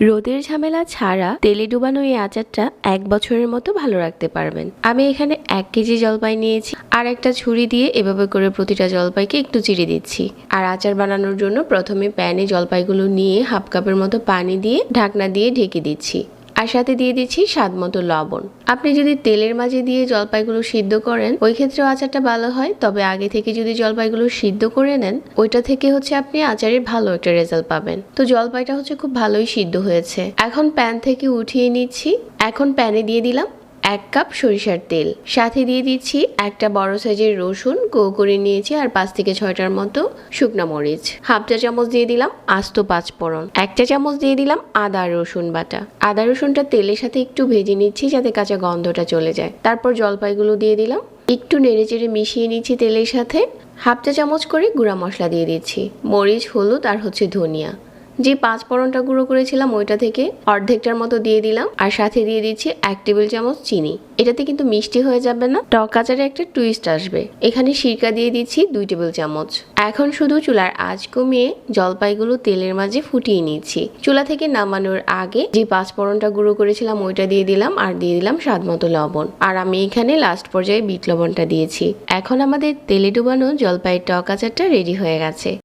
রোদের ঝামেলা ছাড়া তেলে ডুবানো এই আচারটা এক বছরের মতো ভালো রাখতে পারবেন। আমি এখানে এক কেজি জলপাই নিয়েছি, আর একটা ছুরি দিয়ে এভাবে করে প্রতিটা জলপাইকে একটু চিড়ে দিচ্ছি। আর আচার বানানোর জন্য প্রথমে প্যানে জলপাইগুলো নিয়ে হাফ কাপের মতো পানি দিয়ে ঢাকনা দিয়ে ঢেকে দিচ্ছি। আর সাথে দিয়ে দিচ্ছি স্বাদ মতো লবণ। আপনি যদি তেলের মাঝে দিয়ে জলপাইগুলো সিদ্ধ করেন, ওই ক্ষেত্রেও আচারটা ভালো হয়। তবে আগে থেকে যদি জলপাইগুলো সিদ্ধ করে নেন, ওইটা থেকে হচ্ছে আপনি আচারের ভালো একটা রেজাল্ট পাবেন। তো জলপাইটা হচ্ছে খুব ভালোই সিদ্ধ হয়েছে। এখন প্যান থেকে উঠিয়ে নিচ্ছি। এখন প্যানে দিয়ে দিলাম এক কাপ সরিষার তেল। সাথে দিয়ে দিচ্ছি একটা বড় সাইজের রসুন গো করে নিয়েছি আর পাঁচ থেকে ছয়টার মতো শুকনো মরিচ। হাফ চা চামচ দিয়ে দিলাম আস্ত পাঁচ এক চা চামচ দিয়ে দিলাম আদা রসুন বাটা। আদা রসুনটা তেলের সাথে একটু ভেজে নিচ্ছি যাতে কাঁচা গন্ধটা চলে যায়। তারপর জলপাইগুলো দিয়ে দিলাম। একটু নেড়ে চেড়ে মিশিয়ে নিচ্ছি তেলের সাথে। হাফ চা চামচ করে গুঁড়া মশলা দিয়ে দিচ্ছি। মরিচ, হলুদ আর হচ্ছে ধনিয়া। যে পাঁচ ফোড়নটা গুঁড়ো করেছিলাম ওইটা থেকে অর্ধেকটার মতো দিয়ে দিলাম আর সাথে দিয়ে দিচ্ছি এক টেবিল চামচ চিনি। এটাতে কিন্তু মিষ্টি হয়ে যাবে না, টক আচারে একটা টুইস্ট আসবে। এখানে সিরকা দিয়ে দিচ্ছি দুই টেবিল চামচ। এখন শুধু চুলার আঁচ কমিয়ে জলপাইগুলো তেলের মাঝে ফুটিয়ে নিচ্ছি। চুলা থেকে নামানোর আগে যে পাঁচ ফোড়নটা গুঁড়ো করেছিলাম ওইটা দিয়ে দিলাম আর দিয়ে দিলাম স্বাদ মতো লবণ। আর আমি এখানে লাস্ট পর্যায়ে বিট লবণটা দিয়েছি। এখন আমাদের তেলে ডুবানো জলপাইয়ের টক আচারটা রেডি হয়ে গেছে।